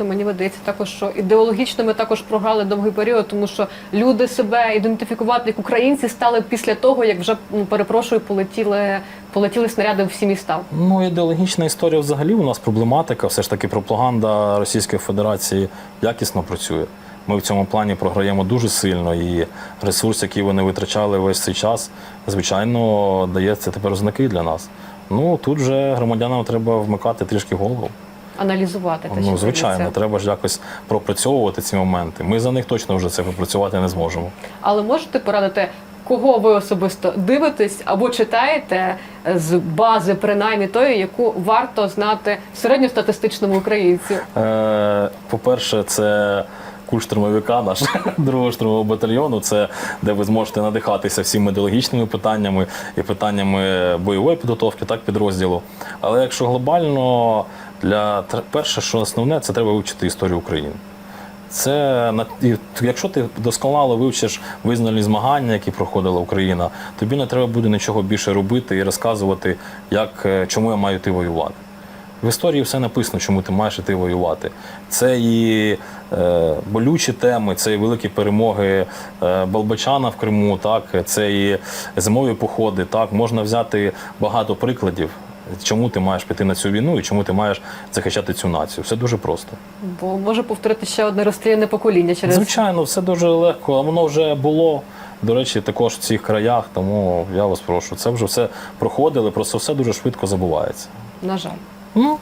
чесно, мені видається також, що ідеологічно ми також програли довгий період, тому що люди себе ідентифікувати як українці стали після того, як вже м, перепрошую, полетіли, полетіли снаряди всі міста. Ну, ідеологічна історія взагалі у нас проблематика. Все ж таки пропаганда Російської Федерації якісно працює. Ми в цьому плані програємо дуже сильно, і ресурс, який вони витрачали весь цей час, звичайно, дає це тепер знаки для нас. Ну тут же громадянам треба вмикати трішки голову. Аналізувати те, що Ну, звичайно, робиться. треба ж якось пропрацьовувати ці моменти. Ми за них точно вже це пропрацювати не зможемо. Але можете порадити, кого ви особисто дивитесь або читаєте з бази, принаймні тої, яку варто знати середньостатистичному українцю? Е, По-перше, це культ штурмовика наш другого штурмового батальйону. Це де ви зможете надихатися всіми ідеологічними питаннями і питаннями бойової підготовки, так підрозділу. Але якщо глобально, для перше, що основне, це треба вивчити історію України. Це якщо ти досконало вивчиш визнальні змагання, які проходила Україна, тобі не треба буде нічого більше робити і розказувати, як е, чому я маю йти воювати. В історії все написано, чому ти маєш іти воювати. Це і болючі теми, це і великі перемоги е, Балбачана в Криму, так, це і зимові походи. Так, можна взяти багато прикладів, чому ти маєш піти на цю війну і чому ти маєш захищати цю націю. Все дуже просто. Бо може повторити ще одне розстріляне покоління через Звичайно, все дуже легко, а воно вже було. До речі, також в цих краях, тому я вас прошу. Це вже все проходили, просто все дуже швидко забувається. на жаль. Ну,